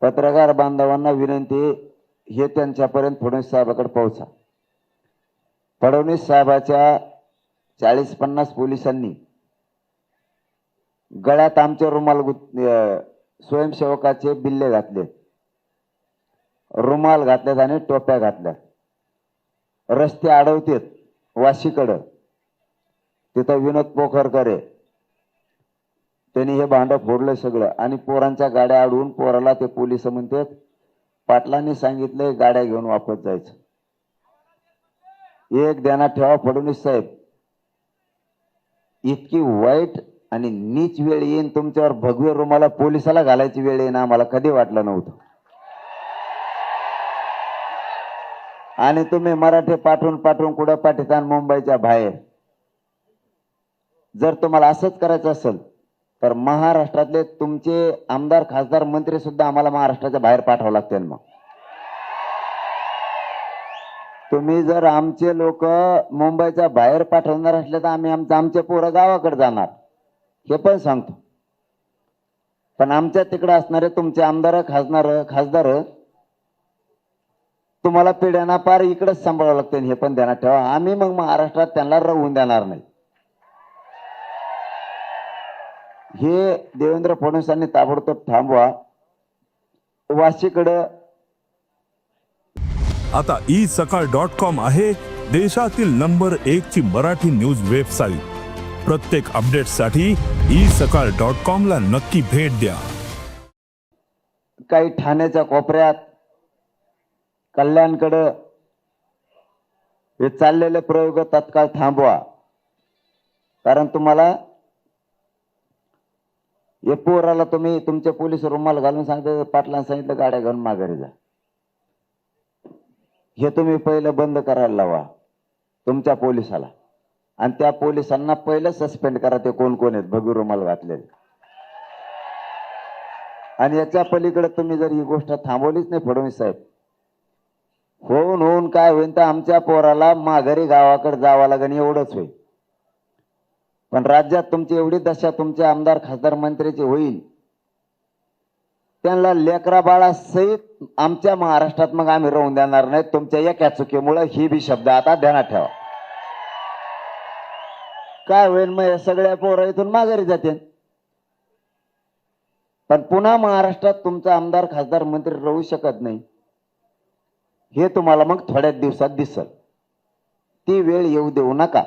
पत्रकार बांधवांना विनंती हे त्यांच्यापर्यंत फडणवीस साहेबाकडे पोहोचा. फडणवीस साहेबाच्या चाळीस पन्नास पोलिसांनी गळ्यात आमचे रुमाल स्वयंसेवकाचे बिल्ले घातले. रुमाल घातल्यात आणि टोप्या घातल्या. रस्ते अडवतेत वाशीकडं. तिथं विनोद पोखरकर आहे. त्यांनी हे भांडं फोडलं सगळं. आणि पोरांच्या गाड्या अडवून पोराला ते पोलीस म्हणतात पाटलांनी सांगितलंय गाड्या घेऊन वापस जायचं. एक ध्यानात ठेवा फडणवीस साहेब. इतकी वाईट आणि नीच वेळ येईन तुमच्यावर भगवे रुमाला पोलिसाला घालायची वेळ येईन आम्हाला कधी वाटलं नव्हतं. आणि तुम्ही मराठी पाठवून पाठवून कुठं पाठितान मुंबईच्या बाहेर? जर तुम्हाला असंच करायचं असेल तर महाराष्ट्रातले तुमचे आमदार खासदार मंत्री सुद्धा आम्हाला महाराष्ट्राच्या बाहेर पाठवावं लागतील मग. तुम्ही जर आमचे लोक मुंबईच्या बाहेर पाठवणार असले तर आम्ही आमचं आमचे पोरं गावाकडे जाणार. हे पण सांगतो. पण आमच्या तिकडे असणारे तुमचे आमदार खासदार खासदार तुम्हाला पिढ्यांना पार इकडेच सांभाळावं लागते हे पण ध्यानात ठेवा. आम्ही मग महाराष्ट्रात त्यांना राहून देणार नाही. हे देवेंद्र फडणवीसांनी ताबडतोब थांबवा. वाशीकडं आता ई सकाळ डॉट कॉम आहे देशातील नंबर एक ची मराठी न्यूज वेबसाईट. प्रत्येक अपडेटसाठी ई सकाळ डॉट कॉम ला नक्की भेट द्या. काही ठाण्याच्या कोपऱ्यात कल्याणकडं हे चाललेले प्रयोग तत्काळ थांबवा. कारण तुम्हाला हे पोराला तुम्ही तुमच्या पोलीस रुमाल घालून सांगता पाटलांना सांगितलं गाड्या घालून माघारी जा. हे तुम्ही पहिलं बंद करायला लावा तुमच्या पोलिसाला. आणि त्या पोलिसांना पहिलं सस्पेंड करा ते कोण कोण आहेत भगवी रुमाल घातलेले. आणि याच्या पलीकडे तुम्ही जर ही गोष्ट थांबवलीच नाही फडणवीस साहेब. होऊन होऊन काय होईल तर आमच्या पोराला माघारी गावाकडे जावं लागेल एवढंच होईल. पण राज्यात तुमची एवढी दशा तुमचे आमदार खासदार मंत्र्याची होईल. त्यांना लेकरा बाळा सहित आमच्या महाराष्ट्रात मग आम्ही राहून देणार नाही. तुमच्या एका चुकीमुळे ही बी शब्द आता ध्यानात ठेवा. काय होईल मग या सगळ्या पोरं इथून माघारी जातील? पण पुन्हा महाराष्ट्रात तुमचा आमदार खासदार मंत्री राहू शकत नाही. हे तुम्हाला मग थोड्याच दिवसात दिसल. ती वेळ येऊ देऊ नका.